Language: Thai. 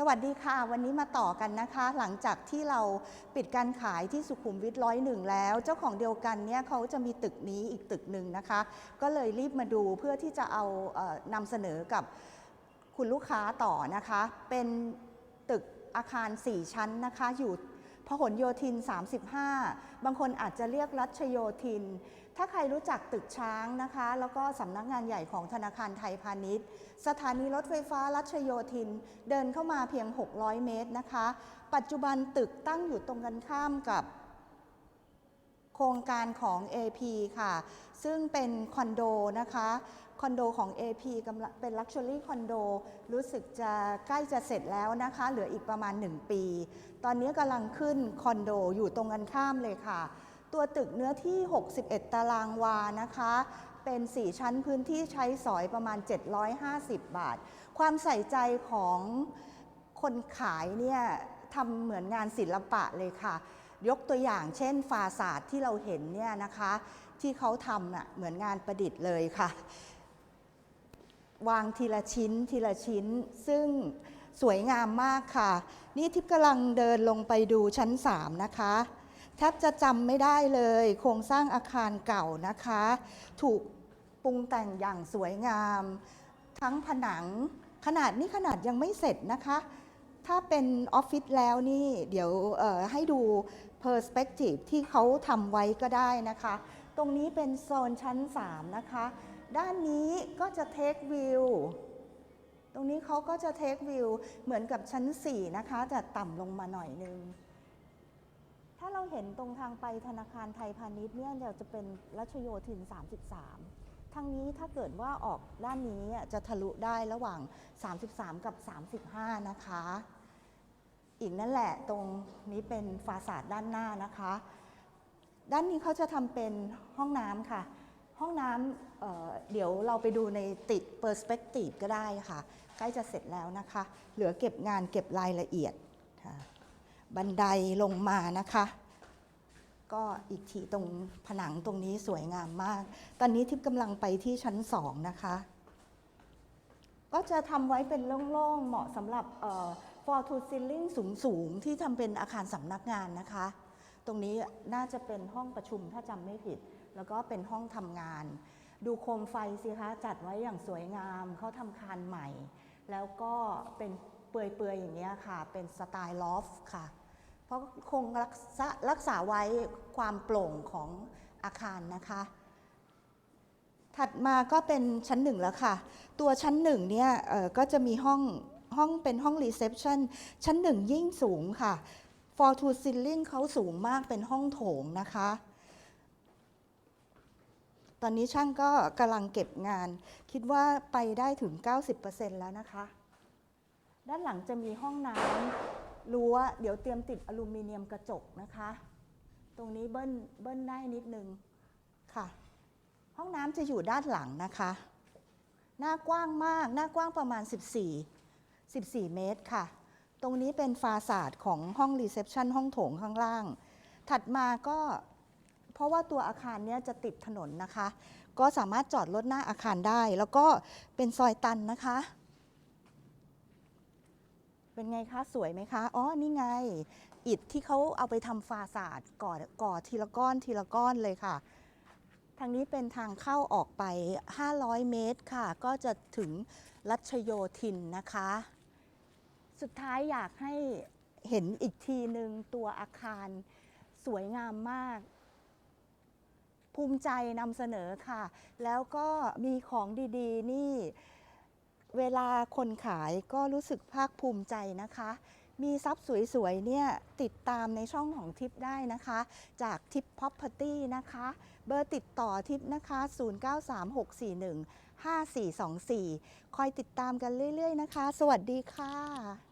สวัสดีค่ะ วันนี้มาต่อกันนะคะ หลังจากที่เราปิดการขายที่สุขุมวิทร้อยหนึ่งแล้ว เจ้าของเดียวกันเนี่ยเขาจะมีตึกนี้อีกตึกหนึ่งนะคะ ก็เลยรีบมาดูเพื่อที่จะเอาเออนำเสนอกับคุณลูกค้าต่อนะคะ เป็นตึกอาคาร 4 ชั้นนะคะ อยู่ พหลโยธิน 35 บางคนอาจจะเรียกรัชโยธิน ถ้าใครรู้จักตึกช้างนะคะ แล้วก็สำนักงานใหญ่ของธนาคารไทยพาณิชย์ สถานีรถไฟฟ้ารัชโยธิน เดินเข้ามาเพียง 600 เมตรนะคะ ปัจจุบันตึกตั้งอยู่ตรงกันข้ามกับ โครงการของ AP ค่ะ ซึ่งเป็นคอนโดนะคะคอนโดของ AP กำลังเป็น Luxury คอนโดรู้สึกจะใกล้จะเสร็จแล้วนะคะ เหลืออีกประมาณ 1 ปี ตอนนี้กำลังขึ้นคอนโดอยู่ตรงกันข้ามเลยค่ะ ตัวตึกเนื้อที่ 61 ตารางวานะคะ เป็น 4 ชั้นพื้นที่ใช้สอยประมาณ 750 บาท ความใส่ใจของคนขายเนี่ยทำเหมือนงานศิลปะเลยค่ะ ยกตัวอย่างเช่นฟาสาดที่เราเห็นเนี่ยนะคะ ที่เขาทำน่ะเหมือนงานประดิษฐ์เลยค่ะ วางทีละชิ้นทีละชิ้น ซึ่งสวยงามมากค่ะ นี่ทิพย์กำลังเดินลงไปดูชั้น 3 นะคะแทบจะจำไม่ได้เลย โครงสร้างอาคารเก่านะคะ ถูกปรุงแต่งอย่างสวยงาม ทั้งผนังขนาดนี้ขนาดยังไม่เสร็จนะคะ ถ้าเป็นออฟฟิศแล้วนี่ เดี๋ยวให้ดู Perspective ที่เขาทำไว้ก็ได้นะคะ ตรงนี้เป็นโซนชั้น 3 นะคะ ด้านนี้ก็จะเทควิวตรงนี้เขาก็จะเทควิวเหมือนกับชั้น 4 นะคะแต่ต่ำลงมาหน่อยนึง ถ้าเราเห็นตรงทางไปธนาคารไทยพาณิชย์เนี่ยเดี๋ยวจะเป็นรัชโยธิน 33ทางนี้ถ้าเกิดว่าออกด้านนี้จะทะลุได้ระหว่าง 33 กับ 35 นะคะ อีกนั่นแหละตรงนี้เป็นฟาสาดด้านหน้านะคะ ด้านนี้เขาจะทำเป็นห้องน้ำค่ะ ห้องน้ำเเดี๋ยวเราไปดูในติดเปอร์สเปกทีฟก็ได้ค่ะ ใกล้จะเสร็จแล้วนะคะ เหลือเก็บงานเก็บรายละเอียดบันไดลงมานะคะ ก็อีกทีตรงผนังตรงนี้สวยงามมาก ตอนนี้ทิพย์กำลังไปที่ชั้นสองนะคะ ก็จะทำไว้เป็นโล่งๆ เหมาะสำหรับ เอ่อ for to ceiling สูงๆ ที่ทำเป็นอาคารสำนักงานนะคะ ตรงนี้น่าจะเป็นห้องประชุมถ้าจำไม่ผิด แล้วก็เป็นห้องทำงาน ดูโคมไฟสิคะ จัดไว้อย่างสวยงามเขาทำคานใหม่ แล้วก็เป็นเปื่อยๆ อย่างเงี้ค่ะ เป็นสไตล์ลอฟค่ะ เพราะคงรักษารักษาไว้ความโปร่งของอาคารนะคะ ถัดมาก็เป็นชั้นหนึ่งแล้วค่ะ ตัวชั้นหนึ่งเนี่ยก็จะมีห้อง ห้องเป็นห้องรีเซพชันชั้นหนึ่งยิ่งสูงค่ะ for to ceiling เขาสูงมากเป็นห้องโถงนะคะ ตอนนี้ช่างก็กำลังเก็บงาน คิดว่าไปได้ถึง 90%แล้วนะคะ ด้านหลังจะมีห้องน้ำรั้วเดี๋ยวเตรียมติดอลูมิเนียมกระจกนะคะ ตรงนี้เบิ้ลเบิ้ลได้นิดนึงค่ะ ห้องน้ำจะอยู่ด้านหลังนะคะ หน้ากว้างมาก หน้ากว้างประมาณ 14 14 เมตรค่ะ ตรงนี้เป็นฟาสาดของห้องรีเซพชันห้องโถงข้างล่าง ถัดมาก็เพราะว่าตัวอาคารเนี้ยจะติดถนนนะคะ ก็สามารถจอดรถหน้าอาคารได้ แล้วก็เป็นซอยตันนะคะ เป็นไงคะ สวยไหมคะ อ๋อ นี่ไง อิฐที่เขาเอาไปทำฟาสาดก่อก่อทีละก้อนทีละก้อนเลยค่ะทางนี้เป็นทางเข้าออกไป 500 เมตรค่ะ ก็จะถึงรัชโยธินนะคะ สุดท้ายอยากให้เห็นอีกทีหนึ่งตัวอาคารสวยงามมาก ภูมิใจนำเสนอค่ะ แล้วก็มีของดีๆ นี่ เวลาคนขายก็รู้สึกภาคภูมิใจนะคะ มีทรัพย์สวยๆเนี่ยติดตามในช่องของทิปได้นะคะ จากทิป Property นะคะ เบอร์ติดต่อทิปนะคะ 0936415424 คอยติดตามกันเรื่อย ๆ นะคะ สวัสดีค่ะ